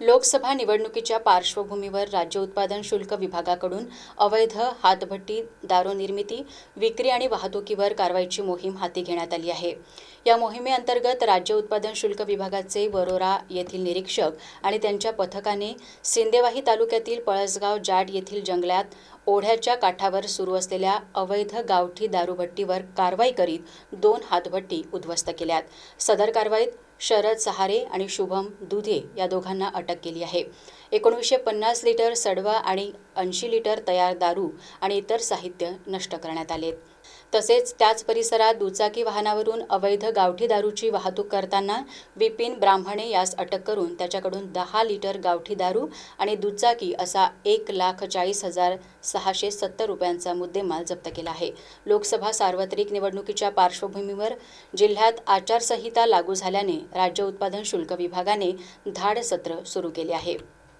लोकसभा निवडणुकीच्या पार्श्वभूमीवर राज्य उत्पादन शुल्क विभागाकडून अवैध हातभट्टी दारू निर्मिती विक्री आणि वाहतुकीवर कारवाईची मोहीम हाती घेण्यात आली आहे. या मोहिमेअंतर्गत राज्य उत्पादन शुल्क विभागाचे वरोरा येथील निरीक्षक आणि त्यांच्या पथकाने सिंदेवाही तालुक्यातील पळसगाव जाट येथील जंगलात ओढ्याच्या काठावर सुरू असलेल्या अवैध गावठी दारूभट्टीवर कारवाई करीत दोन हातभट्टी उद्ध्वस्त केल्यात. सदर कारवाईत शरद सहारे आणि शुभम दुधे या दोघांना अटक केली आहे. एकोणीसशे पन्नास लिटर सडवा आणि ऐंशी लिटर तयार दारू आणि इतर साहित्य नष्ट करण्यात आले तसेच त्याच परिसरात दुचाकी वाहनावरून अवैध गावठी दारूची वाहतूक करताना विपिन ब्राह्मणे यास अटक करून त्याच्याकडून दहा लिटर गावठी दारू आणि दुचाकी असा एक लाख चाळीस हजार सहाशे सत्तर रुपयांचा मुद्देमाल जप्त केला आहे. लोकसभा सार्वत्रिक निवडणुकीच्या पार्श्वभूमीवर जिल्ह्यात आचारसंहिता लागू झाल्याने राज्य उत्पादन शुल्क विभागाने धाड सत्र सुरू केले आहे.